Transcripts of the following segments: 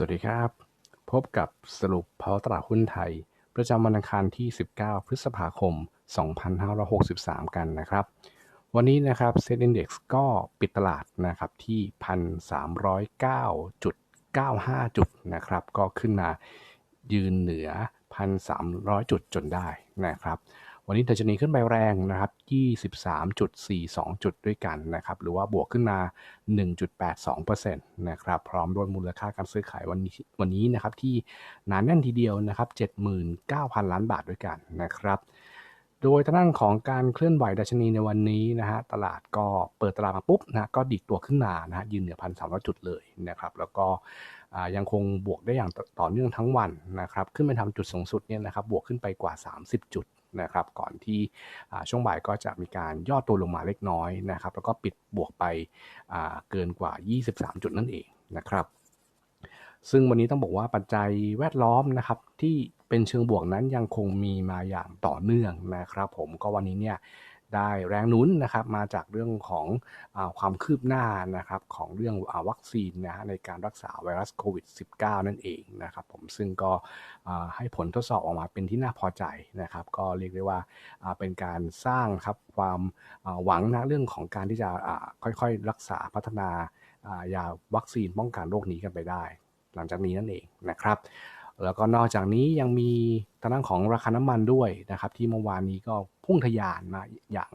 สวัสดีครับ พบกับสรุปภาวะตลาดหุ้นไทย ประจำวันอังคารที่ 19 พฤษภาคม 2563 กันนะครับ วันนี้นะครับเซ็ตอินดี x ก็ปิดตลาดนะครับที่ 1,309.95 จุดนะครับ ก็ขึ้นมายืนเหนือ 1,300 จุดจนได้นะครับ วันนี้ดัชนีขึ้นไปแรงนะครับ 23.42 จุดด้วยกันนะครับ หรือว่าบวกขึ้นมา 1.82%นะครับ พร้อมด้วยมูลค่าการซื้อขายวันนี้วันนี้นะครับที่หนาแน่นทีเดียวนะครับ 79,000 ล้านบาทด้วยกันนะครับ โดยทางด้านของการเคลื่อนไหวดัชนีในวันนี้นะฮะตลาดก็เปิดตลาดมาปุ๊บนะก็ดิกตัวขึ้นมานะฮะยืนเหนือพันสามร้อยจุดเลยนะครับแล้วก็ยังคงบวกได้อย่างต่อเนื่องทั้งวันนะครับขึ้นไปทำจุดสูงสุดเนี่ยนะครับบวกขึ้นไปกว่า 30 จุดนะครับก่อนที่ช่วงบ่ายก็จะมีการย่อตัวลงมาเล็กน้อยนะครับแล้วก็ปิดบวกไปเกินกว่า 23 จุดนั่นเองนะครับซึ่งวันนี้ต้องบอกว่าปัจจัยแวดล้อมนะครับที่ เป็นเชิงบวกนั้นยังคงมีมาอย่างต่อเนื่องนะครับผมก็วันนี้เนี่ยได้แรงหนุนนะครับมาจากเรื่องของอความคืบหน้านะครับของเรื่องอวัคซีนนะฮะในการรักษาไวรัสโควิด -19 นั่นเองนะครับผมซึ่งก็ให้ผลทดสอบออกมาเป็นที่น่าพอใจนะครับ ก็เรียกได้ว่าเป็นการสร้างครับความหวังนะเรื่องของการที่จะค่อยๆ รักษาพัฒนายาวัคซีนป้องกันโรคนี้กันไปได้ หลังจากนี้นั่นเองนะครับ แล้วก็นอกจากนี้ยังมีทางด้านของราคาน้ำมันด้วยนะครับ ที่เมื่อวานนี้ก็พุ่งทะยานมาอย่าง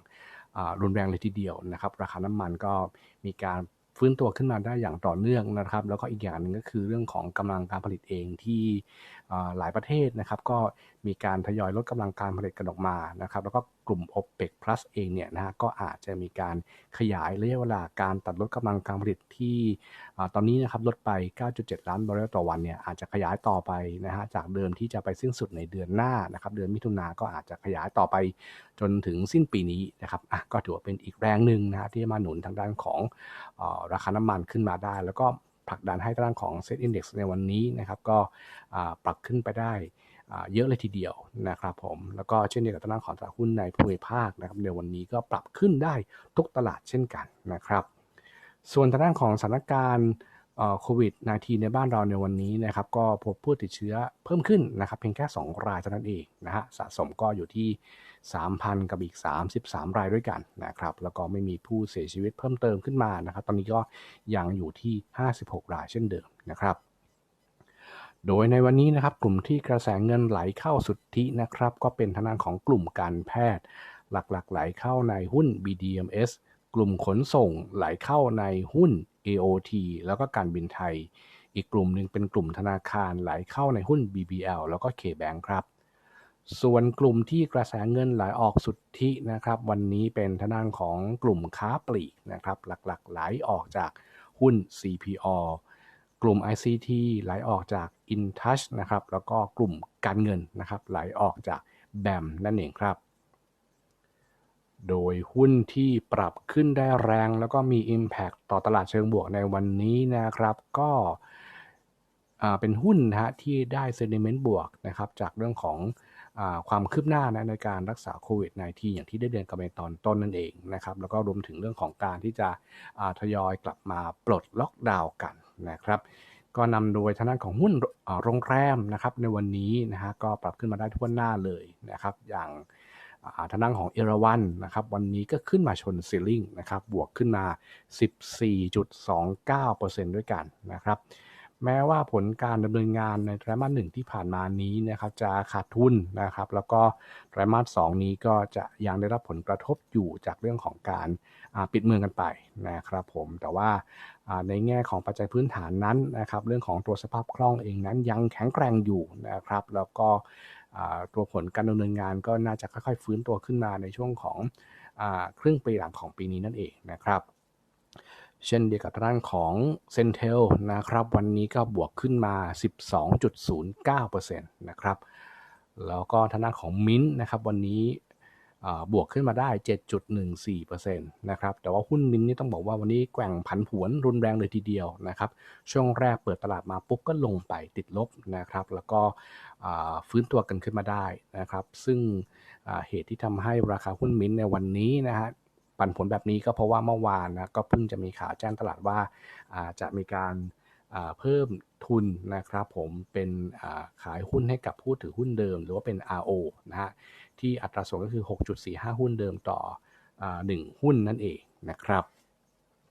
รุนแรงเลยทีเดียวนะครับ ราคาน้ำมันก็มีการฟื้นตัวขึ้นมาได้อย่างต่อเนื่องนะครับ แล้วก็อีกอย่างหนึ่งก็คือเรื่องของกำลังการผลิตเองที่ หลายประเทศนะครับ ก็มีการทยอยลดกำลังการผลิตกันออกมานะครับ แล้วก็กลุ่ม OPEC Plus เองเนี่ยนะฮะก็อาจจะมีการขยายระยะเวลาการตัดลดกำลังการผลิตที่ตอนนี้นะครับลดไป 9.7 ล้านบาร์เรลต่อวันเนี่ยอาจจะขยายต่อไปนะฮะจากเดิมที่จะไปสิ้นสุดในเดือนหน้านะครับ เดือนมิถุนาก็อาจจะขยายต่อไปจนถึงสิ้นปีนี้นะครับอะก็ถือว่าเป็นอีกแรงหนึ่งนะฮะที่มาหนุนทางด้านของอราคาน้ำมันขึ้นมาได้ แล้วก็ ผลักดันให้ตลางของเซ็ตอินดี x ในวันนี้นะครับก็ปรับขึ้นไปได้เยอะเลยทีเดียวนะครับผม แล้วก็เช่นเดียวกับตลาดของตลาดหุ้นในภูมิภาคนะครับในวันนี้ก็ปรับขึ้นได้ทุกตลาดเช่นกันนะครับ ส่วนทางด้านของสถานการณ์ โควิด -19 ในบ้านเราในวันนี้นะครับก็พบผู้ติดเชื้อเพิ่มขึ้นนะครับเพียงแค่ 2 รายเท่านั้นเองนะฮะสะสมก็อยู่ที่ 3,000 กับอีก 33 รายด้วยกันนะครับแล้วก็ไม่มีผู้เสียชีวิตเพิ่มเติมขึ้นมานะครับตอนนี้ก็ยังอยู่ที่ 56 รายเช่นเดิมนะครับโดยในวันนี้นะครับกลุ่มที่กระแสเงินไหลเข้าสุทธินะครับก็เป็นทางด้านของกลุ่มการแพทย์ หลักๆ ไหลเข้าในหุ้น BDMs กลุ่มขนส่งไหลเข้าในหุ้น AOT แล้วก็การบินไทย อีกกลุ่มหนึ่งเป็นกลุ่มธนาคารไหลเข้าในหุ้น BBL แล้วก็ KBank ครับ ส่วนกลุ่มที่กระแสเงินไหลออกสุทธินะครับ วันนี้เป็นทางด้านของกลุ่มค้าปลีกนะครับ หลักๆ ไหลออกจากหุ้น CPO กลุ่ม ICT ไหลออกจาก InTouch นะครับ แล้วก็กลุ่มการเงินนะครับ ไหลออกจากแบมนั่นเองครับ โดยหุ้นที่ปรับขึ้นได้แรง แล้วก็มี Impact ต่อตลาดเชิงบวกในวันนี้นะครับ ก็เป็นหุ้นนะฮะที่ได้เซนิเมนต์บวกนะครับจากเรื่องของอความคืบหน้านะในการรักษาโควิด -19 อย่างที่ได้เดินกันไปตอนต้นนั่นเองนะครับแล้วก็รวมถึงเรื่องของการที่จะทยอยกลับมาปลดล็อกดาวน์กันนะครับก็นำโดยทางด้านของหุ้นโรงแรมนะครับในวันนี้นะฮะก็ปรับขึ้นมาได้ทั่วหน้าเลยนะครับอย่าง ทางด้านของเอราวันนะครับวันนี้ก็ขึ้นมาชนซีลิงนะครับบวกขึ้นมา 14.29%ด้วยกันนะครับ แม้ว่าผลการดำเนินงานในไตรมาสหนึ่งที่ผ่านมานี้นะครับจะขาดทุนนะครับ แล้วก็ไตรมาสสองนี้ก็จะยังได้รับผลกระทบอยู่จากเรื่องของการปิดเมืองกันไปนะครับผมแต่ว่าในแง่ของปัจจัยพื้นฐานนั้นนะครับ เรื่องของตัวสภาพคล่องเองนั้นยังแข็งแกร่งอยู่นะครับ แล้วก็ตัวผลการดำเนินงานก็น่าจะค่อยๆ ฟื้นตัวขึ้นมาในช่วงของครึ่งปีหลังของปีนี้นั่นเองนะครับ เช่นเดียวกับทางของเซนเทลนะครับ วันนี้ก็บวกขึ้นมา 12.09%นะครับ แล้วก็ทางด้านของมินนะครับ วันนี้บวกขึ้นมาได้ 7.14%นะครับ แต่ว่าหุ้นมินนี่ต้องบอกว่าวันนี้แกว่งผันผวนรุนแรงเลยทีเดียวนะครับ ช่วงแรกเปิดตลาดมาปุ๊บก็ลงไปติดลบนะครับ แล้วก็ฟื้นตัวกันขึ้นมาได้นะครับ ซึ่งเหตุที่ทำให้ราคาหุ้นมินในวันนี้นะฮะ ปันผลแบบนี้ก็เพราะว่าเมื่อวานนะก็เพิ่งจะมีข่าวแจ้งตลาดว่าจะมีการเพิ่มทุนนะครับผมเป็นขายหุ้นให้กับผู้ถือหุ้นเดิม หรือว่าเป็น RO นะฮะที่อัตราส่วนก็คือ 6.45 หุ้นเดิมต่ออ่าหนึ่งหุ้นนั่นเองนะครับ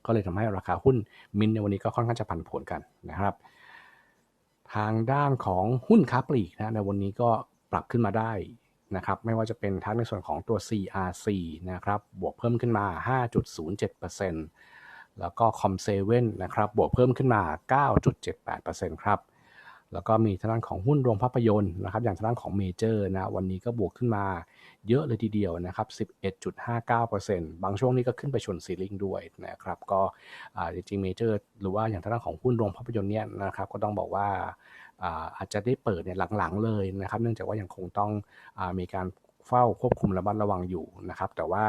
ก็เลยทำให้ราคาหุ้นมินในวันนี้ก็ค่อนข้างจะผันผวนกันนะครับ ทางด้านของหุ้นค้าปลีกนะในวันนี้ก็ปรับขึ้นมาได้ นะครับไม่ว่าจะเป็นทั้งในส่วนของตัว CRC นะครับบวกเพิ่มขึ้นมา 5.07%แล้วก็คอมเซเว่นนะครับบวกเพิ่มขึ้นมา 9.78%ครับ แล้วก็มีทางด้านของหุ้นโรงภาพยนตร์นะครับ อย่างทางด้านของเมเจอร์นะ วันนี้ก็บวกขึ้นมาเยอะเลยทีเดียวนะครับ 11.59%บางช่วงนี้ก็ขึ้นไปชนซีลิงด้วยนะครับ ก็จริงๆเมเจอร์หรือว่าอย่างทางด้านของหุ้นโรงภาพยนตร์เนี่ยนะครับ ก็ต้องบอกว่าอาจจะได้เปิดเนี่ยหลังๆเลยนะครับ เนื่องจากว่ายังคงต้องอมีการ เฝ้าควบคุมระมัดระวังอยู่นะครับ แต่ว่า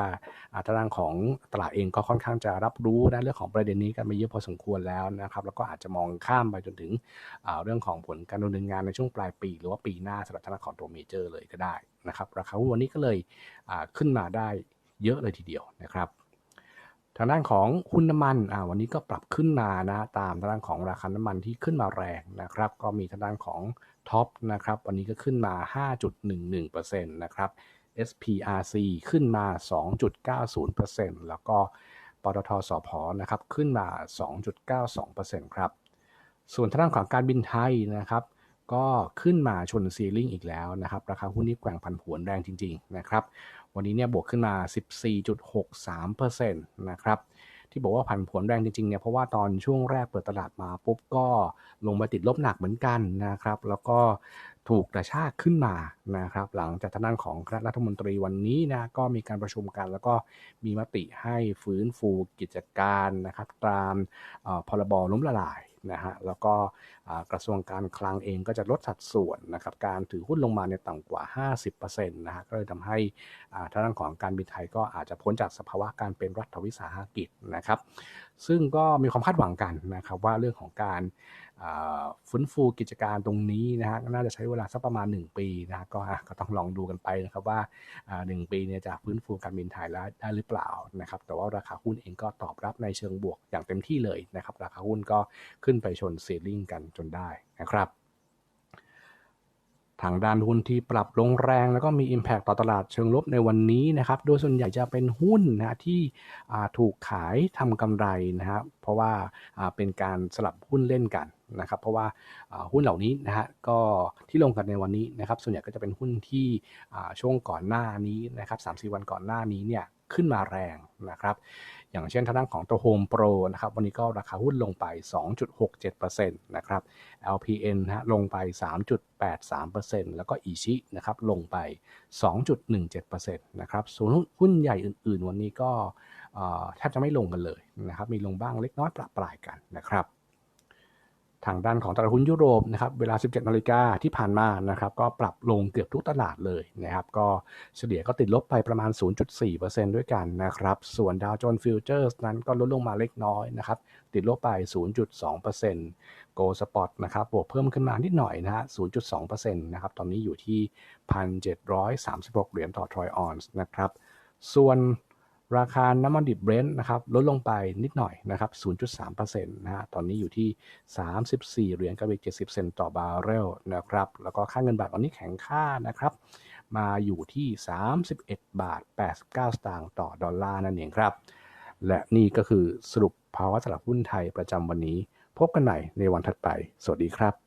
ทางด้านของตลาดเองก็ค่อนข้างจะรับรู้นะเรื่องของประเด็นนี้กันมาเยอะพอสมควรแล้วนะครับแล้วก็อาจจะมองข้ามไปจนถึงเรื่องของผลการดำเนินงานในช่วงปลายปี หรือว่าปีหน้าสำหรับทางด้านของตัวเมเจอร์เลยก็ได้นะครับราคาหุ้นวันนี้ก็เลยขึ้นมาได้เยอะเลยทีเดียวนะครับ ทางด้านของหุ้นน้ำมันอ่าวันนี้ก็ปรับขึ้นมานะตามทางด้านของราคาน้ำมันที่ขึ้นมาแรงนะครับ ก็มีทางด้านของท็อปนะครับ วันนี้ก็ขึ้นมา 5.11%นะครับ SPRC ขึ้นมา 2.90%แล้วก็ปตทสพนะครับขึ้นมา 2.92%ครับ ส่วนทางด้านของการบินไทยนะครับ ก็ขึ้นมาชนซีลิงอีกแล้วนะครับ ราคาหุ้นนี้แกว่งผันผวนแรงจริง ๆ นะครับ วันนี้เนี่ยบวกขึ้นมา 14.63%นะครับที่บอกว่าผันผวนแรงจริงๆเนี่ยเพราะว่าตอนช่วงแรกเปิดตลาดมาปุ๊บก็ลงมาติดลบหนักเหมือนกันนะครับ แล้วก็ถูกกระชากขึ้นมานะครับ หลังจากทางด้านของคณะรัฐมนตรีวันนี้นะก็มีการประชุมกัน แล้วก็มีมติให้ฟื้นฟูกิจการนะครับ ตามพรบล้มละลาย นะฮะแล้วก็กระทรวงการคลังเองก็จะลดสัดส่วนนะครับการถือหุ้นลงมาในต่ำกว่า 50%นะฮะก็เลยทำให้ทางด้านของการบินไทยก็อาจจะพ้นจากสภาวะการเป็นรัฐวิสาหกิจนะครับ ซึ่งก็มีความคาดหวังกันนะครับว่าเรื่องของการ ฟื้นฟูกิจการตรงนี้นะฮะน่าจะใช้เวลาสักประมาณ 1 ปีนะก็ก็ต้องลองดูกันไปนะครับว่า 1 ปีเนี่ยจะฟื้นฟูการบินไทยแล้วได้หรือเปล่านะครับแต่ว่าราคาหุ้นเองก็ตอบรับในเชิงบวกอย่างเต็มที่เลยนะครับราคาหุ้นก็ขึ้นไปชนเซลลิงกันจนได้นะครับ ทางด้านหุ้นที่ปรับลงแรง แล้วก็มี Impact ต่อตลาดเชิงลบในวันนี้นะครับ โดยส่วนใหญ่จะเป็นหุ้นนะที่ถูกขายทำกำไรนะครับเพราะว่าเป็นการสลับหุ้นเล่นกันนะครับ เพราะว่าหุ้นเหล่านี้นะฮะก็ที่ลงกันในวันนี้นะครับ ส่วนใหญ่ก็จะเป็นหุ้นที่ช่วงก่อนหน้านี้นะครับสามสี่วันก่อนหน้านี้เนี่ย ขึ้นมาแรงนะครับอย่างเช่นทางด้านของตัว Home Pro นะครับวันนี้ก็ราคาหุ้นลงไป 2.67%นะครับ LPN นะฮะลงไป 3.83%แล้วก็อีชินะครับลงไป 2.17%นะครับส่วนหุ้นใหญ่อื่นๆ วันนี้ก็แทบจะไม่ลงกันเลยนะครับมีลงบ้างเล็กน้อยประปรายกันนะครับ ทางด้านของตลาดหุ้นยุโรปนะครับเวลา 17นาฬิกาที่ผ่านมานะครับก็ปรับลงเกือบทุกตลาดเลยนะครับก็เฉลี่ยก็ติดลบไปประมาณ 0.4%ด้วยกันนะครับส่วนดาวโจนส์ฟิวเจอร์สนั้นก็ลดลงมาเล็กน้อยนะครับติดลบไป 0.2% Go Spot นะครับบวกเพิ่มขึ้นมานิดหน่อยนะฮะ 0.2%นะครับตอนนี้อยู่ที่ 1,736 เหรียญต่อทรอยออนส์นะครับส่วน ราคาน้ำมันดิบเบรนท์นะครับลดลงไปนิดหน่อยนะครับ 0.3%นะฮะตอนนี้อยู่ที่ 34 เหรียญกับอีก70 เซนต์ต่อบาร์เรลนะครับ แล้วก็ค่าเงินบาทตอนนี้แข็งค่านะครับ มาอยู่ที่ 31 บาท 89 สตางค์ต่อดอลลาร์นั่นเองครับ และนี่ก็คือสรุปภาวะตลาดหุ้นไทยประจำวันนี้ พบกันใหม่ในวันถัดไป สวัสดีครับ